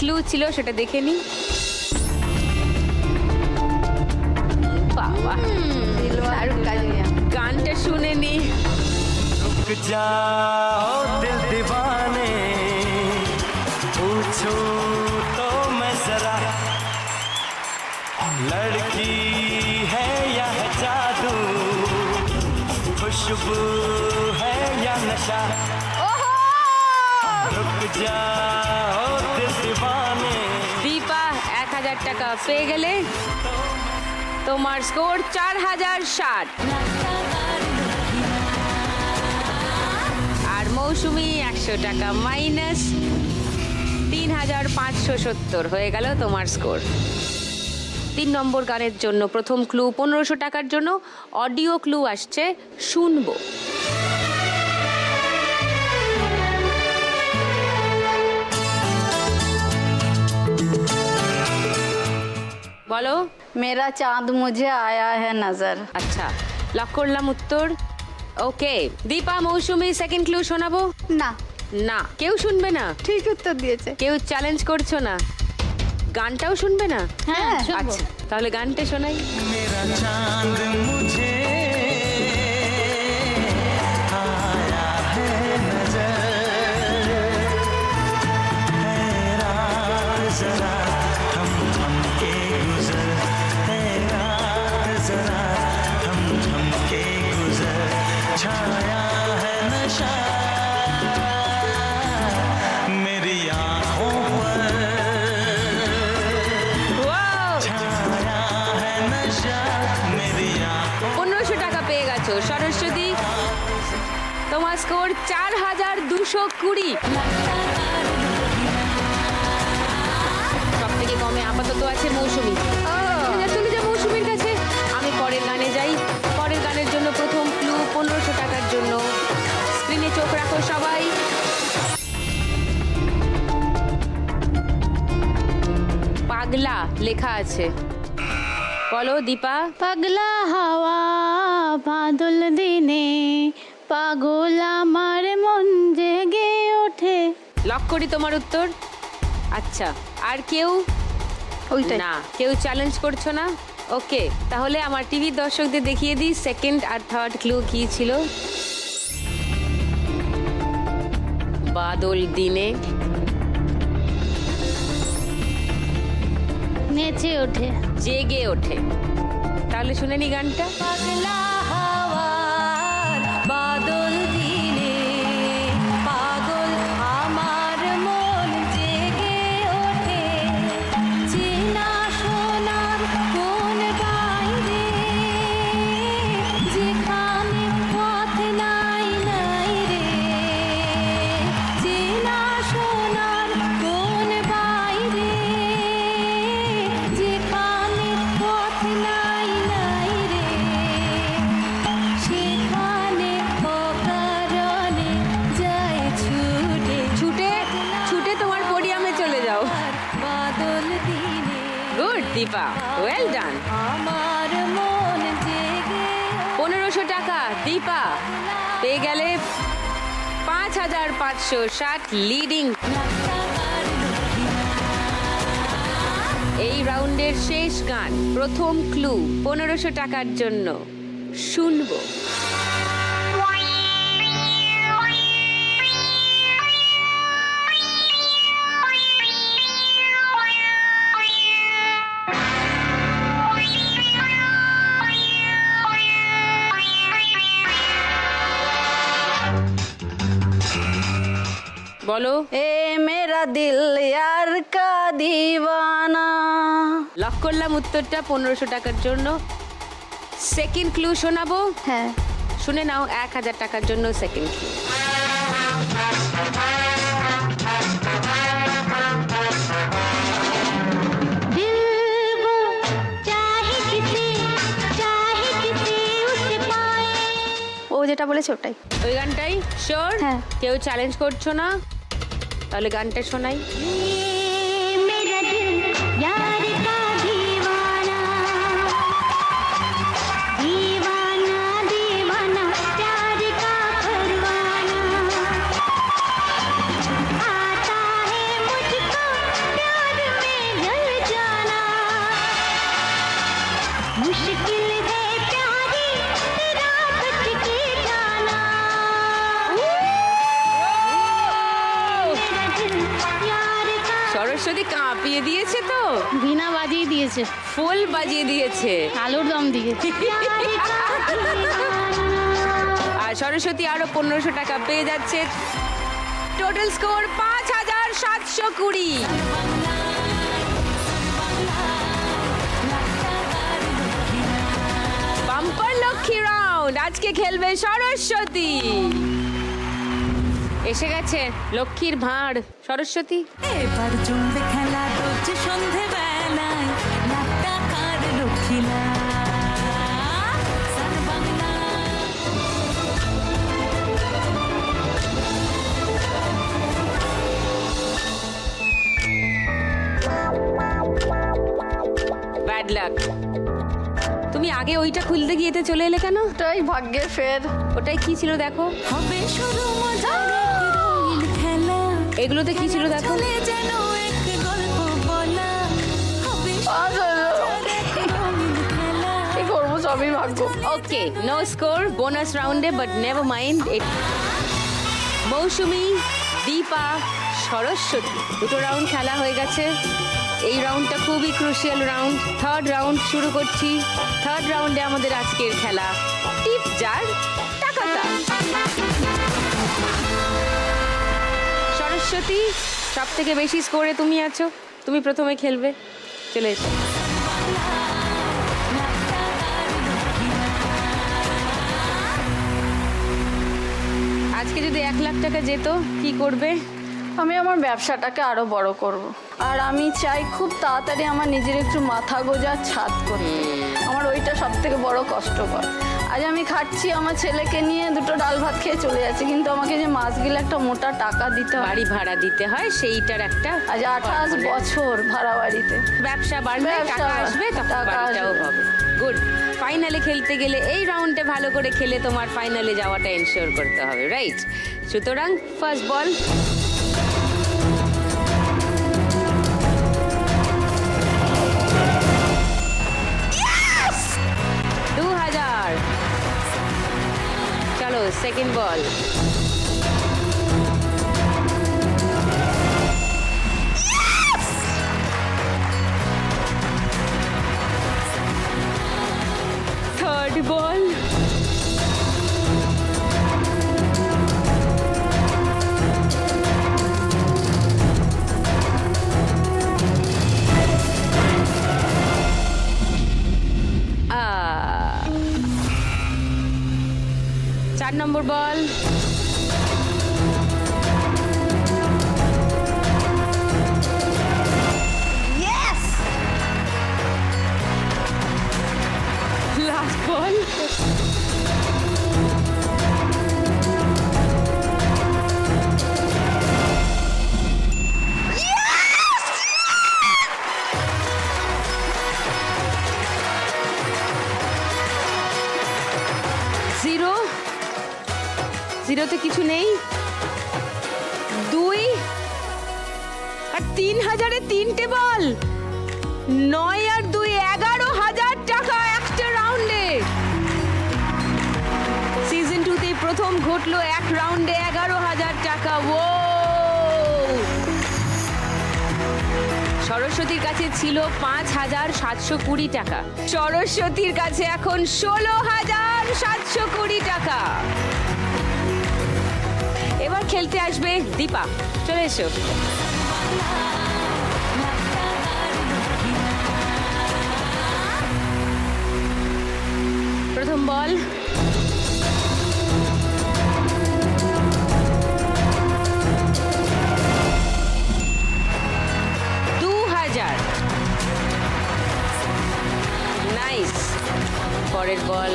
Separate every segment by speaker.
Speaker 1: Clue ছিল সেটা দেখে নি বাবা
Speaker 2: शाहरुख का जो है
Speaker 1: গানটা শুনে নি
Speaker 3: रुक जाओ दिल दीवाने पूछो तो मैं जरा लड़की है या है जादू खुशबू है या नशा रुक जाओ
Speaker 1: পেয়ে গেলে তোমার স্কোর চার হাজার ষাট। আর মৌসুমি একশো টাকা মাইনাস তিন হাজার পাঁচশো সত্তর হয়ে গেল তোমার স্কোর। তিন নম্বর গানের জন্য প্রথম ক্লু পনেরোশো টাকার জন্য অডিও ক্লু আসছে শুনব। বলো।
Speaker 2: মেরা চাঁদ মুঝে আয়া হ্যাঁ নজর
Speaker 1: আচ্ছা লক করলাম উত্তর। Okay Dipa Mousumi second clue শোনাবো?
Speaker 2: না।
Speaker 1: না কেউ শুনবে না?
Speaker 2: ঠিক উত্তর দিয়েছে।
Speaker 1: কেউ চ্যালেঞ্জ করছ না? গানটাও শুনবে না?
Speaker 2: হ্যাঁ
Speaker 1: আচ্ছা তাহলে গানটা শোনাই। মেরা চাঁদ মুঝে পাগলা লেখা আছে। বলো দীপা।
Speaker 4: পাগলা হাওয়া বাদল দিনে পাগল আমার মন জেগে ওঠে।
Speaker 1: লক করি তোমার উত্তর? আচ্ছা আর কেউ?
Speaker 2: ওইটাই।
Speaker 1: না কেউ চ্যালেঞ্জ করছ না? ওকে তাহলে আমার টিভির দর্শকদের দেখিয়ে দিই সেকেন্ড আর থার্ড ক্লু কি ছিল? বাদল দিনে।
Speaker 4: নেচে ওঠে।
Speaker 1: জেগে ওঠে। তাহলে শুনে নি গানটা।
Speaker 4: পাগলা
Speaker 1: গুড দীপা ওয়েল ডান পনেরোশো টাকা দীপা পেয়ে গেলে পাঁচ হাজার পাঁচশো ষাট লিডিং এই রাউন্ডের শেষ গান, প্রথম ক্লু পনেরোশো টাকার জন্য। শুনব। বলো।
Speaker 2: এ মেরা দিল আর কা দিওয়ানা।
Speaker 1: লক করলাম উত্তরটা পনেরোশো টাকার জন্য। সেকেন্ড ক্লু শোনাবো?
Speaker 2: হ্যাঁ।
Speaker 1: শুনে নাও এক হাজার টাকার জন্য সেকেন্ড ক্লু
Speaker 2: ও যেটা বলেছে ওটাই।
Speaker 1: ওই গানটাই? শিওর
Speaker 2: হ্যাঁ।
Speaker 1: কেউ চ্যালেঞ্জ করছ না? তাহলে গানটা শোনাই। দিয়েছে।
Speaker 5: আলুর দম দিয়েছে।
Speaker 1: আর সরস্বতী আরও পনেরোশো টাকা পেয়ে যাচ্ছে। টোটাল স্কোর পাঁচ হাজার সাতশো কুড়ি। বাম্পার লক্ষ্মী রাউন্ড আজকে খেলবে সরস্বতী। এসে গেছে লক্ষ্মীর ভাঁড়। সরস্বতী।
Speaker 4: এবার জমবে খেলা সন্ধে
Speaker 1: তুমি আগে ওইটা খুলতে গিয়েতে চলে এলে কেন?
Speaker 2: ওটাই ভাগ্যের ফের।
Speaker 1: ওটাই কি ছিল দেখো?
Speaker 4: হবে শুরু খেলা।
Speaker 1: এগুলোতে কি ছিল দেখো?
Speaker 2: সবই ভাগ্য।
Speaker 1: ওকে নো স্কোর বোনাস রাউন্ডে but never mind Mousumi Dipa Saraswati দুটো রাউন্ড খেলা হয়ে গেছে। এই রাউন্ডটা খুবই ক্রুশিয়াল রাউন্ড থার্ড রাউন্ড শুরু করছি। থার্ড রাউন্ডে আমাদের আজকের খেলা। টিপ জার টাকাটা সরস্বতী সব থেকে বেশি স্কোরে তুমি আছো? তুমি প্রথমে খেলবে। চলে এসো। আজকে যদি এক লাখ টাকা যেত, কি করবে?
Speaker 2: আমি আমার ব্যবসাটাকে আরও বড় করব। আর আমি চাই খুব তাড়াতাড়ি আমার নিজের একটু মাথা গোজা ছাদ করতে। আমার ওইটা সব থেকে বড় কষ্টকর। আজ আমি খাচ্ছি আমার ছেলেকে নিয়ে দুটো ডাল ভাত খেয়ে চলে যাচ্ছি কিন্তু আমাকে যে মাস গেলে একটা মোটা টাকা দিতে হয়।
Speaker 1: বাড়ি ভাড়া দিতে হয় সেইটার একটা
Speaker 2: আজ আঠাশ বছর ভাড়া বাড়িতে
Speaker 1: ব্যবসা বাড়বে টাকা আসবে তখন
Speaker 2: টাকা
Speaker 1: বাড়িটাও হবে। গুড ফাইনালে খেলতে গেলে এই রাউন্ডে ভালো করে খেলে তোমার ফাইনালে যাওয়াটা এনশিওর করতে হবে রাইট সুতরাং ফার্স্ট বল চলো সেকেন্ড বল থার্ড বল জিরোতে কিছু নেই। দুই আর তিন হাজারে তিনটে বল। নয় আর দুই, এগারো হাজার টাকা একটা রাউন্ডে সিজন টুতে প্রথম ঘটলো এক রাউন্ডে এগারো হাজার টাকা। ও সরস্বতীর কাছে ছিল পাঁচ হাজার সাতশো কুড়ি টাকা। সরস্বতীর কাছে এখন ষোলো হাজার সাতশো কুড়ি টাকা। খেলতে আসবে দীপা। চলে এসো। প্রথম বল। পরের বল।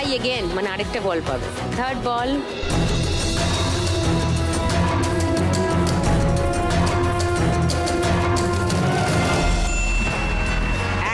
Speaker 1: ট্রাই এগেন মানে আরেকটা বল পাবে। থার্ড বল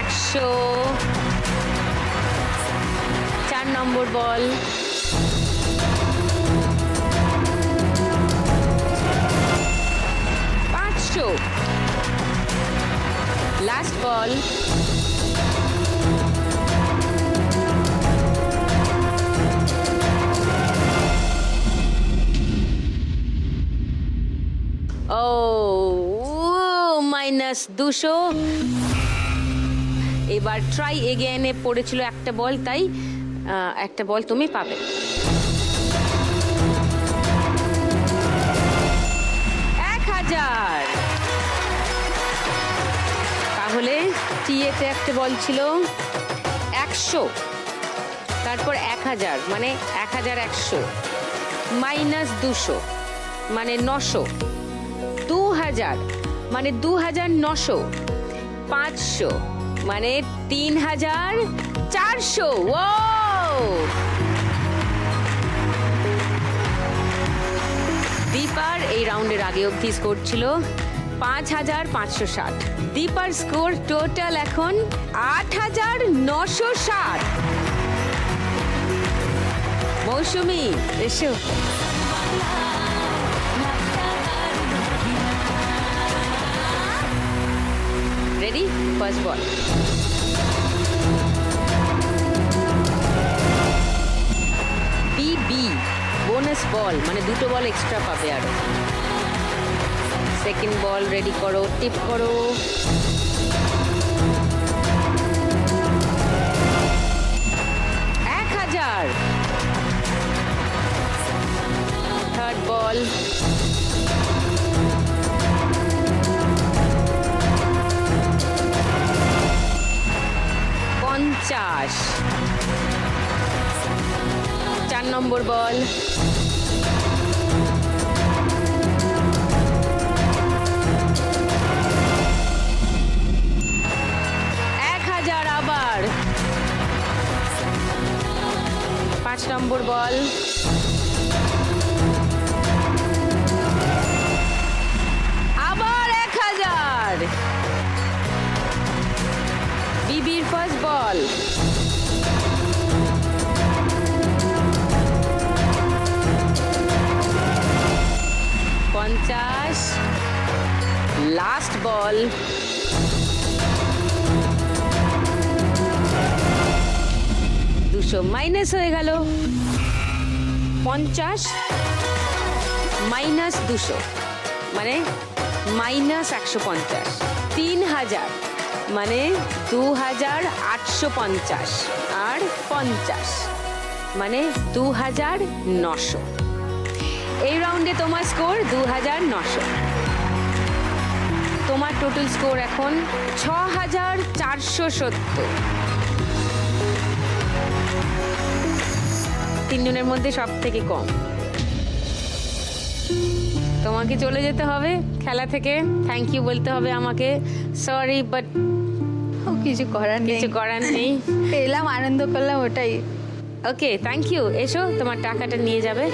Speaker 1: একশো চার নম্বর বল। দুশো। এবার ট্রাই এগেনে পড়েছিল একটা বল তাই একটা বল তুমি পাবে। এক হাজার। তাহলে টিএতে একটা বল ছিল একশো। তারপর এক হাজার মানে এক হাজার একশো। মাইনাস দুশো মানে নশো। দু হাজার। মানে দু হাজার নশো, পাঁচশো মানে তিন হাজার চারশো। ও দীপার এই রাউন্ডের আগে অবধি স্কোর ছিল পাঁচ হাজার পাঁচশো ষাট। দীপার স্কোর টোটাল এখন আট হাজার নশো ষাট। মৌসুমি, এসো। বল। বি বি বোনাস বল মানে দুটো বল এক্সট্রা পাবে আরও। সেকেন্ড বল রেডি করো টিপ করো। এক হাজার। থার্ড বল পঞ্চাশ। চার নম্বর বল। এক হাজার আবার। পাঁচ নম্বর বল। বিবির ফার্স্ট বল পঞ্চাশ লাস্ট বল দুশো মাইনাস হয়ে গেল। পঞ্চাশ মাইনাস দুশো মানে মাইনাস একশো পঞ্চাশ। তিন হাজার। মানে দু হাজার আটশো পঞ্চাশ আর পঞ্চাশ মানে দু হাজার নশো। এই রাউন্ডে তোমার স্কোর দু হাজার নশো। তোমার টোটাল স্কোর এখন ছ হাজার চারশো সত্তর। তিনজনের মধ্যে সব থেকে কম। তোমাকে চলে যেতে হবে খেলা থেকে। থ্যাংক ইউ বলতে হবে আমাকে। সরি বাট
Speaker 2: ও কিছু করার
Speaker 1: কিছু করার নেই।
Speaker 2: এলাম আনন্দ করলাম ওটাই।
Speaker 1: ওকে থ্যাংক ইউ এসো তোমার টাকাটা নিয়ে যাবে।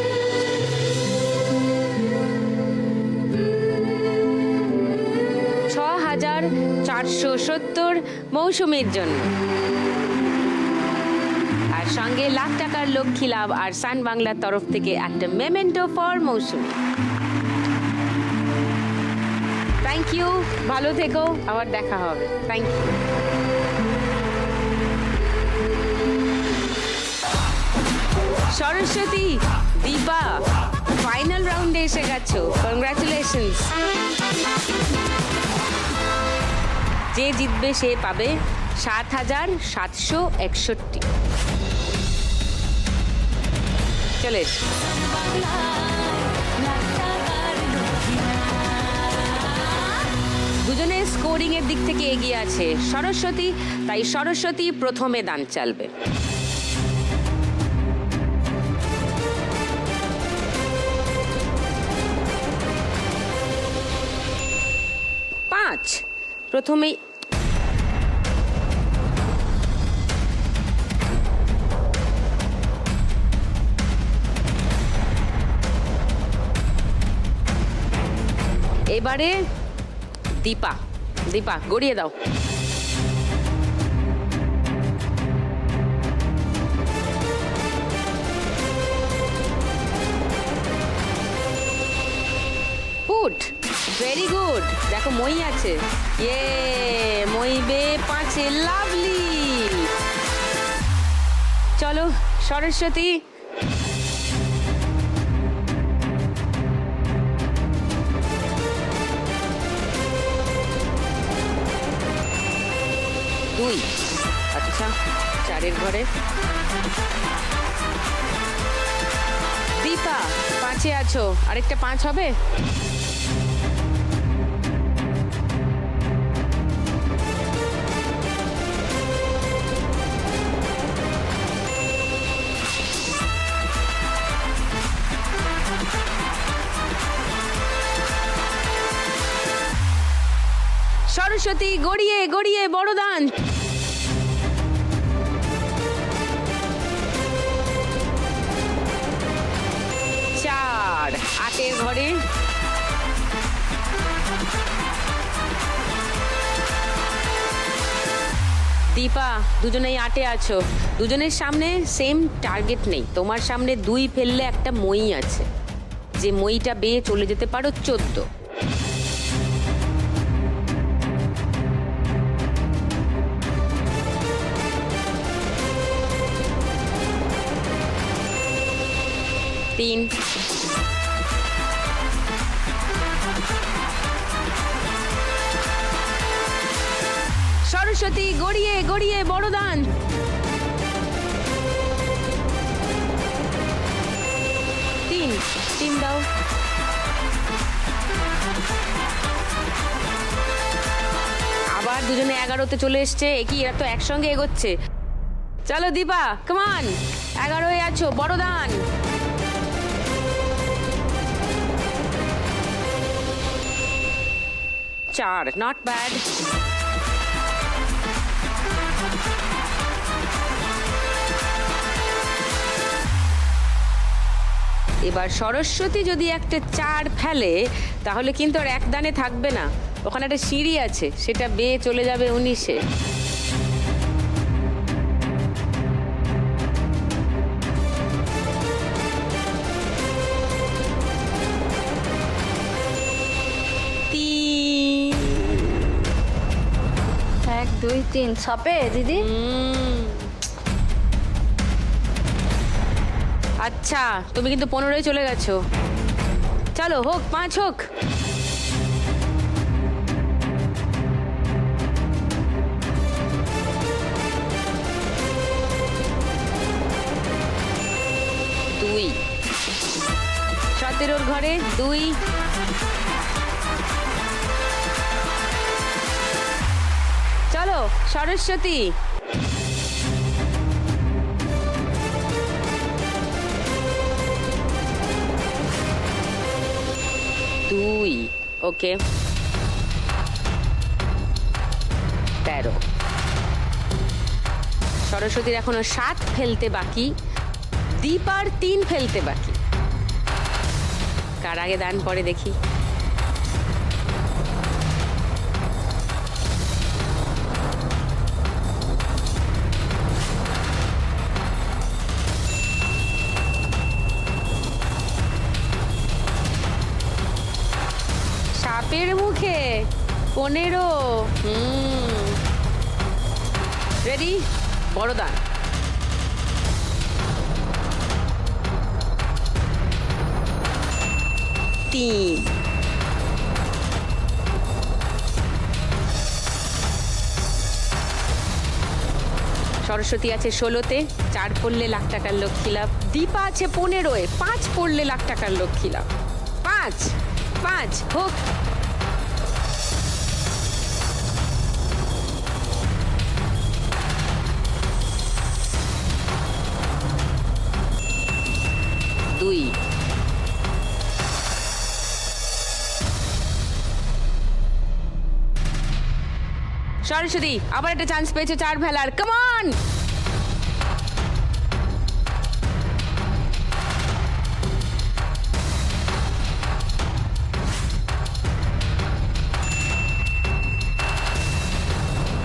Speaker 1: ছ হাজার চারশো সত্তর মৌসুমীর জন্য। আর সঙ্গে লাখ টাকার লক্ষ্মী লাভ আর সান বাংলার তরফ থেকে একটা memento for Mousumi. Thank you ভালো থেকো। আবার দেখা হবে। Thank you Saraswati, Dipa final রাউন্ডে এসে গেছো। কংগ্রাচুলেশনস যে জিতবে সে পাবে সাত হাজার সাতশো একষট্টি। চলে দুজনে স্কোরিং এর দিক থেকে এগিয়ে আছে সরস্বতী, তাই সরস্বতী প্রথমে দান চালবে। পাঁচ প্রথমেই এবারে দীপা দীপা, গড়িয়ে দাও। Put very good. দেখো মই আছে। ইয়ে মই বে পাঁচে, লাভলি। চলো, সরস্বতী চারের ঘরে। দীপা পাঁচে আছো। আরেকটা পাঁচ হবে? সরস্বতী গড়িয়ে গড়িয়ে বড় দান দীপা, দুজনেই আটে আছো। দুজনের সামনে সেম টার্গেট নেই। তোমার সামনে দুই ফেললে একটা মই আছে। যে মইটা বেয়ে চলে যেতে পারো চোদ্দ। তিন। সরস্বতী গড়িয়ে গড়িয়ে বড় দান তিন তিন দাও। আবার দুজনে এগারোতে চলে এসছে কি, এরা তো একসঙ্গে এগোচ্ছে। চলো দীপা কমান এগারোয় আছো বড় দান চার নট ব্যাড এবার সরস্বতী যদি একটা চার ফেলে, তাহলে কিন্তু আর একদানে থাকবে না। ওখানে একটা সিঁড়ি আছে, সেটা বেয়ে চলে যাবে উনিশে।
Speaker 2: দুই, তিন। সাপে, দিদি?
Speaker 1: আচ্ছা তুমি কিন্তু পনেরোই চলে গেছো। চলো, হোক, পাঁচ হোক। দুই। সতেরোর ঘরে, দুই। চলো সরস্বতী। দুই, ওকে। তেরো। সরস্বতীর এখনও সাত ফেলতে বাকি দীপার তিন ফেলতে বাকি। কার আগে দান পরে দেখি। পনেরো। রেডি বড় দান তিন। সরস্বতী আছে ষোলোতে, চার পড়লে লাখ টাকার লক্ষ্মী লাভ। দীপা আছে পনেরোয়, পাঁচ পড়লে লাখ টাকার লক্ষ্মী লাভ। পাঁচ পাঁচ, হোক। দুই। সরস্বতী আবার একটা চান্স পেয়েছে চার ভেলার। কমান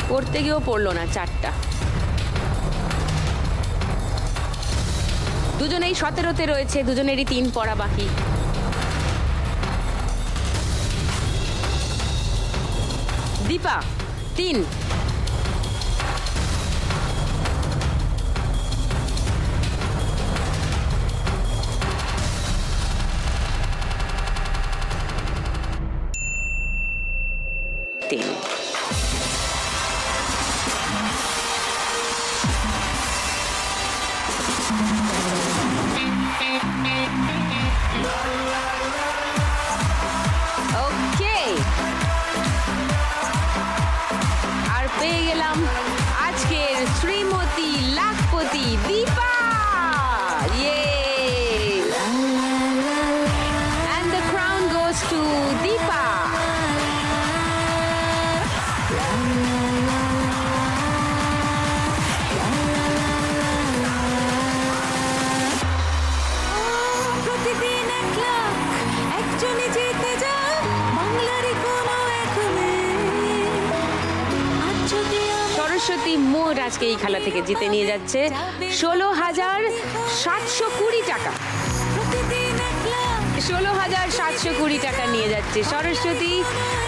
Speaker 1: পড়তে গিয়েও পড়ল না চারটা। দুজনেই সতেরোতে রয়েছে দুজনেরই তিন পড়া বাকি। দীপা তিন।
Speaker 4: Mom.
Speaker 1: সরস্বতী মোট আজকে এই খেলা থেকে জিতে নিয়ে যাচ্ছে ষোলো হাজার সাতশো কুড়ি টাকা। ষোলো হাজার সাতশো কুড়ি টাকা নিয়ে যাচ্ছে সরস্বতী।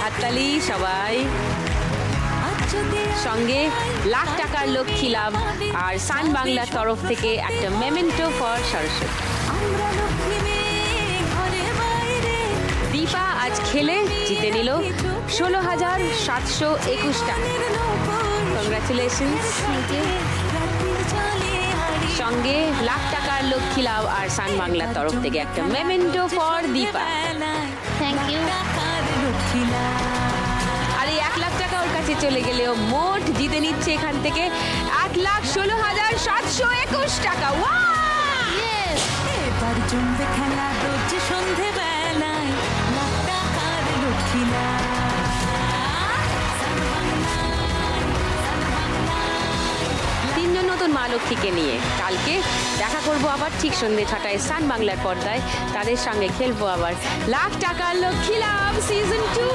Speaker 1: হাততালি সবাই। সঙ্গে লাখ টাকার লক্ষ্মী লাভ আর সান বাংলার তরফ থেকে একটা মেমেন্টো ফর সরস্বতী। দীপা আজ খেলে জিতে নিল ষোলো হাজার সাতশো একুশ টাকা। কংগ্রাচুলেশনস সঙ্গে লাখ টাকার লক্ষ্মী লাভ আর সান বাংলার তরফ থেকে একটা memento
Speaker 5: for Dipa.
Speaker 4: Thank you
Speaker 1: আর এই এক লাখ টাকা ওর কাছে চলে গেলেও মোট জিতে নিচ্ছে এখান থেকে এক লাখ ষোলো হাজার সাতশো একুশ টাকা। ওয়া
Speaker 4: এবার জমবে খেলা রোজ সন্ধে বেলায় লাখ টাকার লক্ষ্মীলা
Speaker 1: তিনজন নতুন মা লক্ষ্মীকে নিয়ে। কালকে দেখা করব আবার ঠিক সন্ধ্যে ছটায় সান বাংলার পর্দায়। তাদের সঙ্গে খেলব আবার। লাখ টাকার লক্ষ্মী লাভ সিজন টু